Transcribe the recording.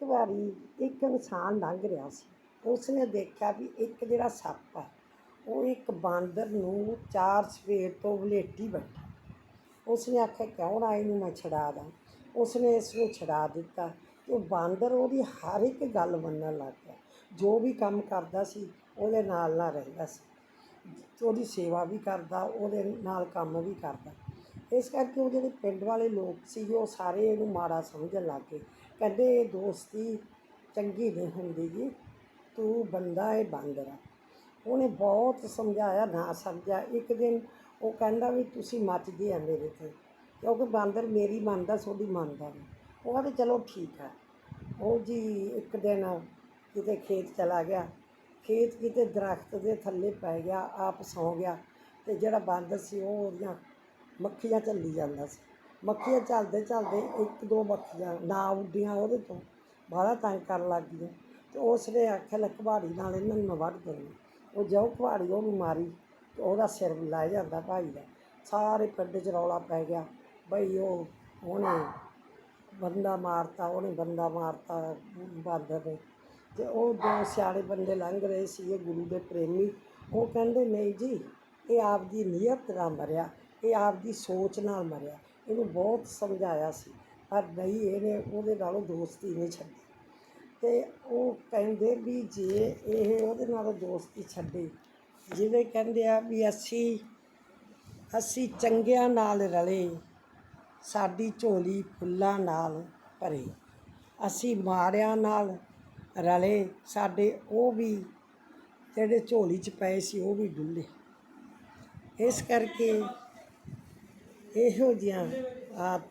ਇੱਕ ਵਾਰੀ ਇੱਕ ਇਨਸਾਨ ਲੰਘ ਰਿਹਾ ਸੀ। ਉਸਨੇ ਦੇਖਿਆ ਵੀ ਇੱਕ ਜਿਹੜਾ ਸੱਪ ਹੈ, ਉਹ ਇੱਕ ਬਾਂਦਰ ਨੂੰ ਚਾਰ ਸਵੇਰ ਤੋਂ ਵਲੇਟੀ ਬੈਠਾ। ਉਸਨੇ ਆਖਿਆ ਕਿਉਂ ਨਾ ਇਹਨੂੰ ਮੈਂ ਛਡਾ ਦਾਂ? ਉਸਨੇ ਇਸ ਨੂੰ ਛਡਾ ਦਿੱਤਾ ਤੇ ਉਹ ਬਾਂਦਰ ਉਹਦੀ ਹਰ ਇੱਕ ਗੱਲ ਮੰਨਣ ਲੱਗ ਗਿਆ। ਜੋ ਵੀ ਕੰਮ ਕਰਦਾ ਸੀ, ਉਹਦੇ ਨਾਲ ਨਾਲ ਰਹਿੰਦਾ ਸੀ। ਉਹਦੀ ਸੇਵਾ ਵੀ ਕਰਦਾ, ਉਹਦੇ ਨਾਲ ਕੰਮ ਵੀ ਕਰਦਾ। ਇਸ ਕਰਕੇ ਉਹ ਜਿਹੜੇ ਪਿੰਡ ਵਾਲੇ ਲੋਕ ਸੀ ਉਹ ਸਾਰੇ ਇਹਨੂੰ ਮਾੜਾ ਸਮਝਣ ਲੱਗ ਗਏ। ਕਹਿੰਦੇ ਇਹ ਦੋਸਤੀ ਚੰਗੀ ਨਹੀਂ ਹੁੰਦੀ ਜੀ, ਤੂੰ ਬੰਦਾ ਇਹ ਬਾਂਦਰ। ਆ ਉਹਨੇ ਬਹੁਤ ਸਮਝਾਇਆ, ਨਾ ਸਮਝਿਆ। ਇੱਕ ਦਿਨ ਉਹ ਕਹਿੰਦਾ ਵੀ ਤੁਸੀਂ ਮੱਚਦੇ ਆ ਮੇਰੇ ਤੇ, ਕਿਉਂਕਿ ਬਾਂਦਰ ਮੇਰੀ ਮੰਨਦਾ, ਤੁਹਾਡੀ ਮੰਨਦਾ ਨਹੀਂ ਉਹ ਕਹਿੰਦੇ ਚਲੋ ਠੀਕ ਹੈ ਉਹ ਜੀ ਇੱਕ ਦਿਨ ਕਿਤੇ ਖੇਤ ਚਲਾ ਗਿਆ। ਖੇਤ ਕਿਤੇ ਦਰਖਤ ਦੇ ਥੱਲੇ ਪੈ ਗਿਆ, ਆਪ ਸੌਂ ਗਿਆ ਤੇ ਜਿਹੜਾ ਬਾਂਦਰ ਸੀ ਉਹ ਉਹਦੀਆਂ ਮੱਖੀਆਂ ਝੱਲੀ ਜਾਂਦਾ ਸੀ। ਮੱਖੀਆਂ ਚੱਲਦੇ ਚੱਲਦੇ ਇੱਕ ਦੋ ਮੱਖੀਆਂ ਨਾ ਉੱਡੀਆਂ ਉਹਦੇ ਤੋਂ। ਬਾਹਲਾ ਤੰਗ ਕਰਨ ਲੱਗ ਗਈਆਂ। ਤੇ ਉਸ ਨੇ ਆਖਿਆ, ਲੈ ਕੁਹਾੜੀ ਨਾਲ ਇਹਨਾਂ ਨੂੰ ਵੱਢ ਦਿੰਦੀ। ਉਹ ਜੋ ਕੁਹਾੜੀ, ਉਹਨੂੰ ਮਾਰੀ ਤੇ ਉਹਦਾ ਸਿਰ ਲੈ ਜਾਂਦਾ ਭਾਈ ਦਾ। ਸਾਰੇ ਪਿੰਡ 'ਚ ਰੌਲਾ ਪੈ ਗਿਆ। ਬਈ ਉਹ, ਉਹਨੇ ਬੰਦਾ ਮਾਰਤਾ, ਉਹਨੇ ਬੰਦਾ ਮਾਰਤਾ ਬਾਂਦਰ ਨੇ ਤੇ ਉਹ ਦੋ ਸਿਆਣੇ ਬੰਦੇ ਲੰਘ ਰਹੇ ਸੀ, ਇਹ ਗੁਰੂ ਦੇ ਪ੍ਰੇਮੀ। ਉਹ ਕਹਿੰਦੇ, ਨਹੀਂ ਜੀ, ਇਹ ਆਪਦੀ ਨੀਅਤ ਨਾਲ ਮਰਿਆ। ਇਹ ਆਪਦੀ ਸੋਚ ਨਾਲ ਮਰਿਆ। ਇਹਨੂੰ ਬਹੁਤ ਸਮਝਾਇਆ ਸੀ, ਪਰ ਨਹੀਂ, ਇਹਨੇ ਉਹਦੇ ਨਾਲੋਂ ਦੋਸਤੀ ਨਹੀਂ ਛੱਡੀ। ਤੇ ਉਹ ਕਹਿੰਦੇ ਵੀ ਜੇ ਇਹ ਉਹਦੇ ਨਾਲੋਂ ਦੋਸਤੀ ਛੱਡੇ, ਜਿਵੇਂ ਕਹਿੰਦੇ ਆ ਵੀ ਅਸੀਂ ਅਸੀਂ ਚੰਗਿਆਂ ਨਾਲ ਰਲੇ, ਸਾਡੀ ਝੋਲੀ ਫੁੱਲਾਂ ਨਾਲ ਭਰੇ। ਅਸੀਂ ਮਾੜਿਆਂ ਨਾਲ ਰਲੇ, ਸਾਡੇ ਉਹ ਵੀ ਜਿਹੜੇ ਝੋਲੀ 'ਚ ਪਏ ਸੀ, ਉਹ ਵੀ ਡੁੱਲੇ। ਇਸ ਕਰਕੇ ਇਹੋ ਜਿਹੀਆਂ ਆਪ